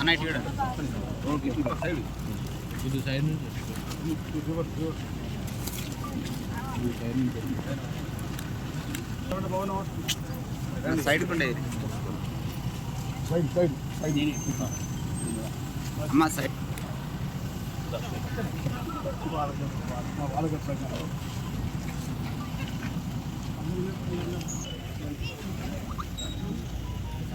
అన్న ఇటు చూడండి. ఓకే ఇది సైడ్ నుంచి ఈ సైడ్ నుంచి సైడ్ సైడ్ సైడ్ అమ్మ సైడ్ వాళ్ళకి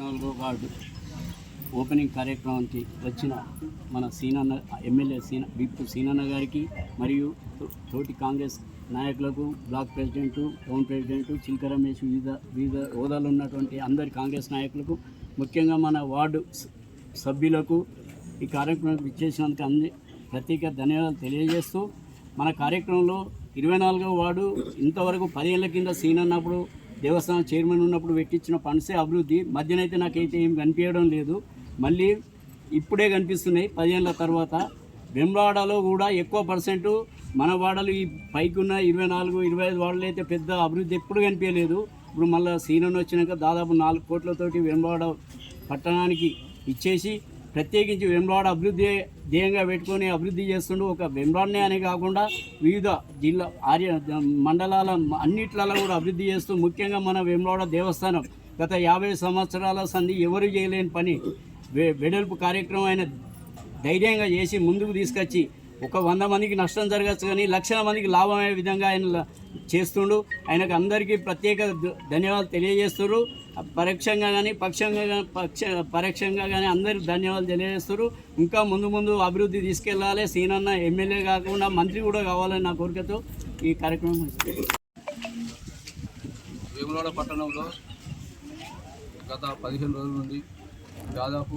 నాలుగో వార్డు ఓపెనింగ్ కార్యక్రమానికి వచ్చిన మన సీనన్న ఎమ్మెల్యే సీన విప్ సీనన్న గారికి మరియు తోటి కాంగ్రెస్ నాయకులకు block president town president Chilka Ramesh వివిధ వివిధ హోదాలు ఉన్నటువంటి అందరి కాంగ్రెస్ నాయకులకు ముఖ్యంగా మన వార్డు సభ్యులకు ఈ కార్యక్రమం ఇచ్చేసినందుకు అన్ని ప్రత్యేక ధన్యవాదాలు తెలియజేస్తూ మన కార్యక్రమంలో ఇరవై నాలుగవ వార్డు ఇంతవరకు పదేళ్ళ కింద సీన్ అన్నప్పుడు దేవస్థానం చైర్మన్ ఉన్నప్పుడు పెట్టించిన ఫండ్సే అభివృద్ధి. మధ్యనైతే నాకైతే ఏం కనిపించడం లేదు. మళ్ళీ ఇప్పుడే కనిపిస్తున్నాయి పదిహేనుల తర్వాత. వెమ్లాడలో కూడా ఎక్కువ పర్సెంట్ మన వాడలు ఈ పైకి ఉన్న ఇరవై నాలుగు ఇరవై ఐదు వాడలు అయితే పెద్ద అభివృద్ధి ఎప్పుడు కనిపించలేదు. ఇప్పుడు మళ్ళీ సీనన్ వచ్చినాక దాదాపు నాలుగు కోట్లతోటి వెంబవాడ పట్టణానికి ఇచ్చేసి ప్రత్యేకించి వెమ్లాడ అభివృద్ధి ధ్యేయంగా పెట్టుకొని అభివృద్ధి చేస్తుండు. ఒక వెమ్లాడనే అనే కాకుండా వివిధ జిల్లా ఆర్య మండలాల అన్నిట్లలో కూడా అభివృద్ధి చేస్తూ ముఖ్యంగా మన వెమ్లాడ దేవస్థానం గత యాభై సంవత్సరాల సంధి ఎవరు చేయలేని పని. వె- వెడల్పు కార్యక్రమం ఆయన ధైర్యంగా చేసి ముందుకు తీసుకొచ్చి ఒక వంద మందికి నష్టం జరగచ్చు కానీ లక్షల మందికి లాభం అయ్యే విధంగా ఆయన చేస్తుండు. ఆయనకు అందరికీ ప్రత్యేక ధన్యవాదాలు తెలియజేస్తున్నారు పరోక్షంగా కానీ పక్షంగా కానీ పక్ష పరోక్షంగా కానీ అందరూ ధన్యవాదాలు తెలియజేస్తారు ఇంకా ముందు ముందు అభివృద్ధి తీసుకెళ్ళాలి సీనన్న ఎమ్మెల్యే కాకుండా మంత్రి కూడా కావాలని నా కోరికతో ఈ కార్యక్రమం వేములవాడ పట్టణంలో గత పదిహేను రోజుల నుండి దాదాపు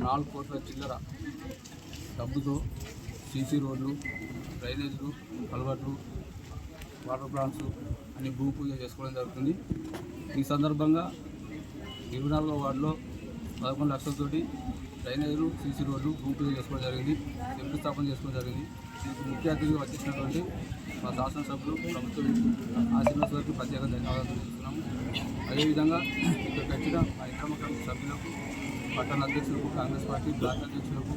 నాలుగు కోట్ల చిల్లర డబ్బుతో సీసీ రోడ్లు డ్రైనేజీలు కలవట్లు వాటర్ ప్లాంట్స్ అని భూమి పూజ చేసుకోవడం జరుగుతుంది. ఈ సందర్భంగా ఇరవై నాలుగో వార్డులో పదకొండు లక్షలతోటి డ్రైనేజీలు సీసీ రోడ్లు భూమి పూజ చేసుకోవడం జరిగింది. శంకుస్థాపన చేసుకోవడం జరిగింది. దీనికి ముఖ్య అతిథిగా వచ్చేసినటువంటి మా శాసనసభ్యులు ప్రభుత్వం ఆశీర్వాద గారికి ప్రత్యేక ధన్యవాదాలు తెలుస్తున్నాము అదేవిధంగా ఇక్కడికి వచ్చిన మా ఇతర సభ్యులకు పట్టణ అధ్యక్షులకు కాంగ్రెస్ పార్టీ బ్లాక్ అధ్యక్షులకు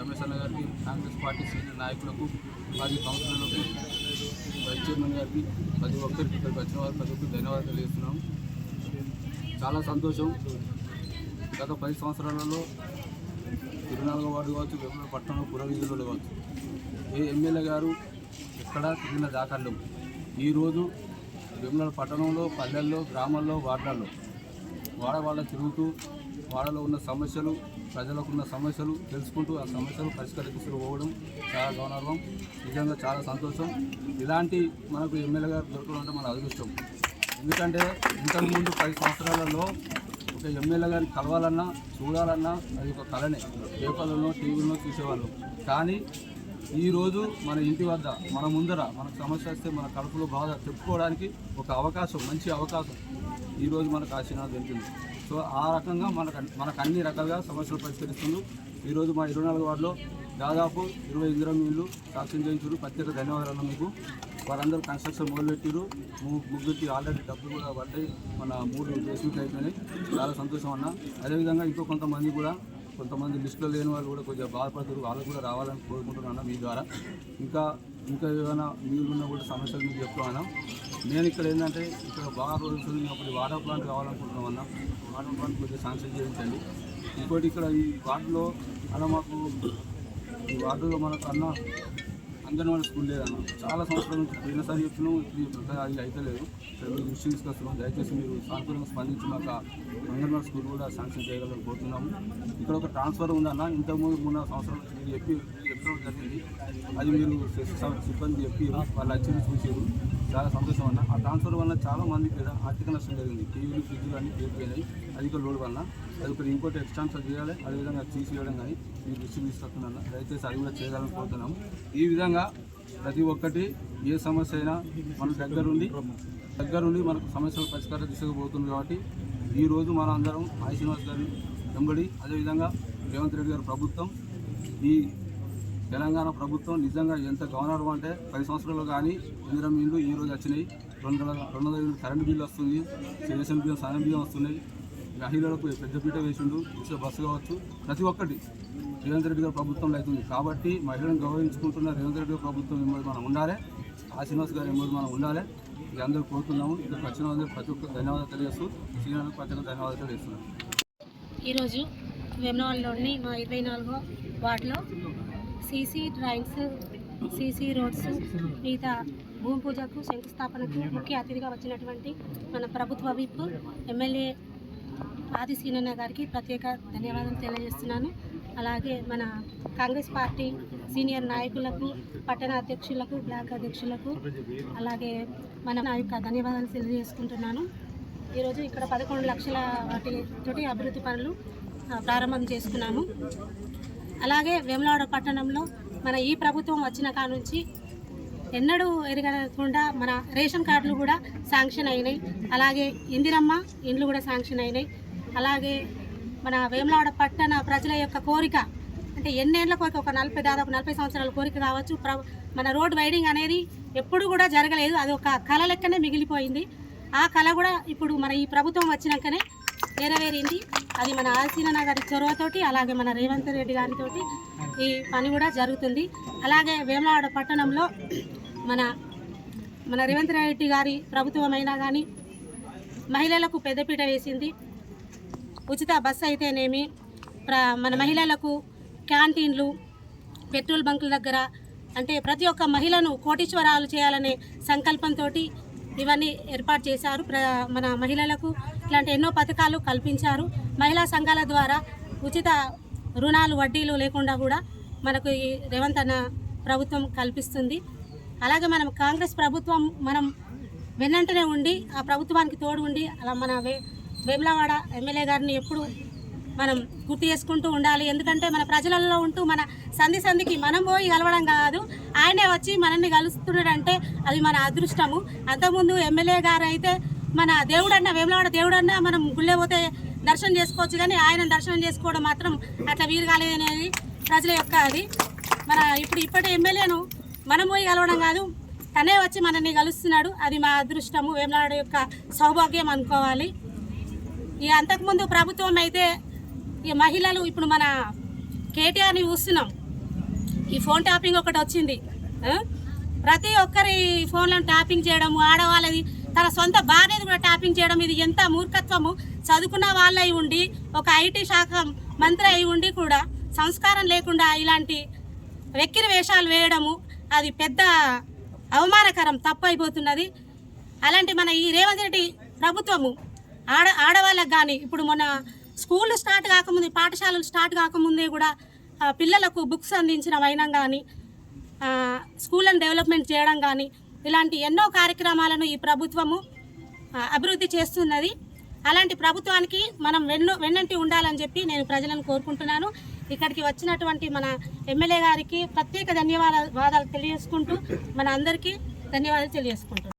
రమేష్ అన్న గారికి కాంగ్రెస్ పార్టీ సీనియర్ నాయకులకు మాజీ కౌన్సిలర్లకు వైస్ చైర్మన్ గారికి ప్రతి ఒక్కరికి ఇక్కడికి వచ్చిన వారు ప్రతి ఒక్కరికి ధన్యవాదాలు తెలియజేస్తున్నాం. చాలా సంతోషం. గత పది సంవత్సరాలలో తిరునాలుగో వార్డు కావచ్చు వెంబడి పట్టణంలో పురవీధులలో కావచ్చు ఏ ఎమ్మెల్యే గారు ఎక్కడా తిరిగిన దాఖలు ఈరోజు వెమ్లల పట్టణంలో పల్లెల్లో గ్రామాల్లో వార్డాల్లో వాడ వాళ్ళ తిరుగుతూ వాడలో ఉన్న సమస్యలు ప్రజలకు ఉన్న సమస్యలు తెలుసుకుంటూ ఆ సమస్యలు పరిష్కరిస్తూ పోవడం చాలా గౌరవం. నిజంగా చాలా సంతోషం. ఇలాంటి మనకు ఎమ్మెల్యే గారు దొరకడం అంటే మన అదృష్టం. ఎందుకంటే ఇంతకుముందు పది సంవత్సరాలలో ఒక ఎమ్మెల్యే గారిని కలవాలన్నా చూడాలన్నా అది ఒక కళనే. పేపర్లలో టీవీలో చూసేవాళ్ళు. కానీ ఈరోజు మన ఇంటి వద్ద మన ముందర మనకు సమస్య వస్తే మన కడుపులో బాధ చెప్పుకోవడానికి ఒక అవకాశం మంచి అవకాశం ఈరోజు మనకు ఆశీర్వాదం దొరికింది సో ఆ రకంగా మనకు మనకు అన్ని రకాలుగా సమస్యలు పరిష్కరిస్తుంది. ఈరోజు మా ఇరవై నాలుగు వార్డులో దాదాపు ఇరవై ఇంద్రమీళ్ళు సాక్ష్యం చేయించారు ప్రత్యేక ధన్యవాదాలు మీకు వారందరూ కన్స్ట్రక్షన్ మొదలుపెట్టారు. ముగ్గురికి ఆల్రెడీ డబ్బులు కూడా పడ్డాయి. మన మూడు బేస్మెంట్ అయిపోయినాయి. చాలా సంతోషం అన్న. అదేవిధంగా ఇంకో కొంతమంది కూడా కొంతమంది లిస్టులో లేని వాళ్ళు కూడా కొంచెం బాధపడుతారు వాళ్ళకు కూడా రావాలని కోరుకుంటున్నాను మీ ద్వారా. ఇంకా ఇంకా ఏమైనా మీరున్న కూడా సమస్యలు మీకు చెప్తున్నాను నేను ఇక్కడ ఏంటంటే ఇక్కడ బాగా రోజులు ఉన్నప్పుడు వాటర్ ప్లాంట్ కావాలనుకుంటున్నాం అన్న. వాటర్ ప్లాంట్ కొద్దిగా శాంక్షన్ చేయించండి. ఇంకోటి ఇక్కడ ఈ వార్డులో అలా మాకు ఈ వార్డులో మనకు అన్న అంగన్వాడీ స్కూల్ లేదన్న చాలా సంవత్సరాల నుంచి పోయినసారి చెప్పినాం ఇప్పుడు చెప్తున్నాం అది అయితే లేదు సరే మీరు దృష్టి తీసుకొస్తున్నాం. దయచేసి మీరు సానుకూలంగా స్పందించి మాకు అంగన్వాడీ స్కూల్ కూడా శాంక్షన్ చేయగలని కోరుతున్నాము. ఇక్కడ ఒక ట్రాన్స్ఫర్ ఉందన్న. ఇంతకుముందు మూడు సంవత్సరాల నుంచి మీరు చెప్పి చెప్పడం జరిగింది అది మీరు సిబ్బంది చెప్పి వాళ్ళు వచ్చి చూసారు చాలా సంతోషం అన్న. ఆ ట్రాన్స్ఫర్ వల్ల చాలా మందికి ఆర్థిక నష్టం జరిగింది. టీవీలు ఫ్రిడ్జ్లు అన్ని పేరుపోయినాయి. అధిక లోడ్ వల్ల. అది ఒకటి ఇంకోటి ఎక్స్ట్రాన్స్ఫర్ చేయాలి. అదేవిధంగా తీసివేయడం కానీ మీరు దృష్టి తీసుకొస్తున్నాను దయచేసి అది కూడా చేయాలని కోరుతున్నాము. ఈ విధంగా ప్రతి ఒక్కటి ఏ సమస్య అయినా మన దగ్గరుండి దగ్గరుండి మనకు సమస్యలు పరిష్కారం తీసుకుపోతుంది కాబట్టి ఈరోజు మన అందరం ఆయి శ్రీనివాస్ గారి వెంబడి అదేవిధంగా రేవంత్ రెడ్డి గారు ప్రభుత్వం ఈ తెలంగాణ ప్రభుత్వం నిజంగా ఎంత గవర్నర్ అంటే పది సంవత్సరాలు కానీ ఇందిరా ఇల్లు ఈ రోజు వచ్చినాయి. రెండు రెండు వందల కరెంటు బిల్లు వస్తుంది రేషన్ బియ్యం సన్న బియ్యం వస్తున్నాయి. మహిళలకు పెద్దపీట వేసిండు ఉచిత బస్సు కావచ్చు ప్రతి ఒక్కటి రేవంత్ రెడ్డి గారి ప్రభుత్వంలో అవుతుంది కాబట్టి మహిళలను గౌరవించుకుంటున్న రేవంత్ రెడ్డి ప్రభుత్వం ఎంబడి మనం ఉండాలి. ఆ శ్రీనివాస్ గారు ఎంబడి మనం ఉండాలి. ఇది అందరూ కోరుతున్నాము. ఇక్కడికి వచ్చిన అందరూ ప్రతి ఒక్క ధన్యవాదాలు తెలియజేస్తూ శ్రీనివాస్ ప్రత్యేక ధన్యవాదాలు తెలియజేస్తున్నాను. ఈరోజు వేమనవాడలోని మా ఇరవై నాలుగో వార్డులో సీసీ డ్రాయింగ్స్ సీసీ రోడ్స్ మిగతా భూమి పూజకు శంకుస్థాపనకు ముఖ్య అతిథిగా వచ్చినటువంటి మన ప్రభుత్వ విప్ ఎమ్మెల్యే ఆది సీనన్న గారికి ప్రత్యేక ధన్యవాదాలు తెలియజేస్తున్నాను. అలాగే మన కాంగ్రెస్ పార్టీ సీనియర్ నాయకులకు పట్టణ అధ్యక్షులకు బ్లాక్ అధ్యక్షులకు అలాగే మన నా యొక్క ధన్యవాదాలు తెలియజేసుకుంటున్నాను. ఈరోజు ఇక్కడ పదకొండు లక్షల వాటి తోటి అభివృద్ధి పనులు ప్రారంభం చేసుకున్నాము. అలాగే వేములవాడ పట్టణంలో మన ఈ ప్రభుత్వం వచ్చిన కాడ నుంచి ఎన్నడూ ఎరగకుండా మన రేషన్ కార్డులు కూడా శాంక్షన్ అయినాయి. అలాగే ఇందిరమ్మ ఇండ్లు కూడా శాంక్షన్ అయినాయి. అలాగే మన వేములవాడ పట్టణ ప్రజల యొక్క కోరిక అంటే ఎన్నేళ్ళ కోరిక? ఒక నలభై దాదాపు నలభై సంవత్సరాల కోరిక కావచ్చు. ప్ర మన రోడ్ వైడింగ్ అనేది ఎప్పుడు కూడా జరగలేదు. అది ఒక కళ లెక్కనే మిగిలిపోయింది. ఆ కళ కూడా ఇప్పుడు మన ఈ ప్రభుత్వం వచ్చినాకనే నెరవేరింది. అది మన ఆసీన గారి చొరవతోటి అలాగే మన రేవంత్ రెడ్డి గారితో ఈ పని కూడా జరుగుతుంది. అలాగే వేములవాడ పట్టణంలో మన మన రేవంత్ రెడ్డి గారి ప్రభుత్వం అయినా కానీ మహిళలకు పెద్దపీట వేసింది. ఉచిత బస్సు అయితేనేమి ప్ర మన మహిళలకు క్యాంటీన్లు పెట్రోల్ బంకుల దగ్గర అంటే ప్రతి ఒక్క మహిళను కోటీశ్వరాలు చేయాలనే సంకల్పంతో ఇవన్నీ ఏర్పాటు చేశారు. ప్ర మన మహిళలకు ఇట్లాంటి ఎన్నో పథకాలు కల్పించారు. మహిళా సంఘాల ద్వారా ఉచిత రుణాలు వడ్డీలు లేకుండా కూడా మనకు ఈ రేవంత్ అన్న ప్రభుత్వం కల్పిస్తుంది. అలాగే మనం కాంగ్రెస్ ప్రభుత్వం మనం వెన్నంటనే ఉండి ఆ ప్రభుత్వానికి తోడు ఉండి అలా మన వే వేములవాడ ఎమ్మెల్యే గారిని ఎప్పుడు మనం గుర్తు చేసుకుంటూ ఉండాలి. ఎందుకంటే మన ప్రజలలో ఉంటూ మన సంధి సంధికి మనం పోయి కలవడం కాదు ఆయనే వచ్చి మనల్ని కలుస్తున్నాడంటే అది మన అదృష్టము. అంతకుముందు ఎమ్మెల్యే గారు అయితే మన దేవుడన్నా వేములవాడ దేవుడన్నా మనం గుళ్ళే పోతే దర్శనం చేసుకోవచ్చు కానీ ఆయన దర్శనం చేసుకోవడం మాత్రం అట్లా వీలు కాలేదనేది ప్రజల యొక్క అది. మన ఇప్పుడు ఇప్పటి ఎమ్మెల్యేను మనం పోయి కలవడం కాదు తనే వచ్చి మనల్ని కలుస్తున్నాడు. అది మా అదృష్టము. వేములవాడ యొక్క సౌభాగ్యం అనుకోవాలి. ఈ అంతకుముందు ప్రభుత్వం అయితే ఈ మహిళలు ఇప్పుడు మన కేటీఆర్ని చూస్తున్నాం. ఈ ఫోన్ ట్యాపింగ్ ఒకటి వచ్చింది. ప్రతి ఒక్కరి ఫోన్లను ట్యాపింగ్ చేయడము ఆడవాళ్ళది తన సొంత భార్యది కూడా ట్యాపింగ్ చేయడం ఇది ఎంత మూర్ఖత్వము? చదువుకున్న వాళ్ళై ఉండి ఒక ఐటీ శాఖ మంత్రి అయి ఉండి కూడా సంస్కారం లేకుండా ఇలాంటి వెక్కిరి వేషాలు వేయడము అది పెద్ద అవమానకరం తప్పు అయిపోతున్నది అలాంటి మన ఈ రేవంత్ రెడ్డి ప్రభుత్వము ఆడ ఆడవాళ్ళకి కానీ ఇప్పుడు మొన్న స్కూళ్ళు స్టార్ట్ కాకముందే పాఠశాలలు స్టార్ట్ కాకముందే కూడా పిల్లలకు బుక్స్ అందించడం అయినా కానీ స్కూల్ స్కూళ్ళను డెవలప్మెంట్ చేయడం కానీ ఇలాంటి ఎన్నో కార్యక్రమాలను ఈ ప్రభుత్వము అభివృద్ధి చేస్తున్నది. అలాంటి ప్రభుత్వానికి మనం వెన్ను వెన్నంటి ఉండాలని చెప్పి నేను ప్రజలను కోరుకుంటున్నాను. ఇక్కడికి వచ్చినటువంటి మన ఎమ్మెల్యే గారికి ప్రత్యేక ధన్యవాదాలు తెలియజేసుకుంటూ మన అందరికీ ధన్యవాదాలు తెలియజేసుకుంటున్నాను.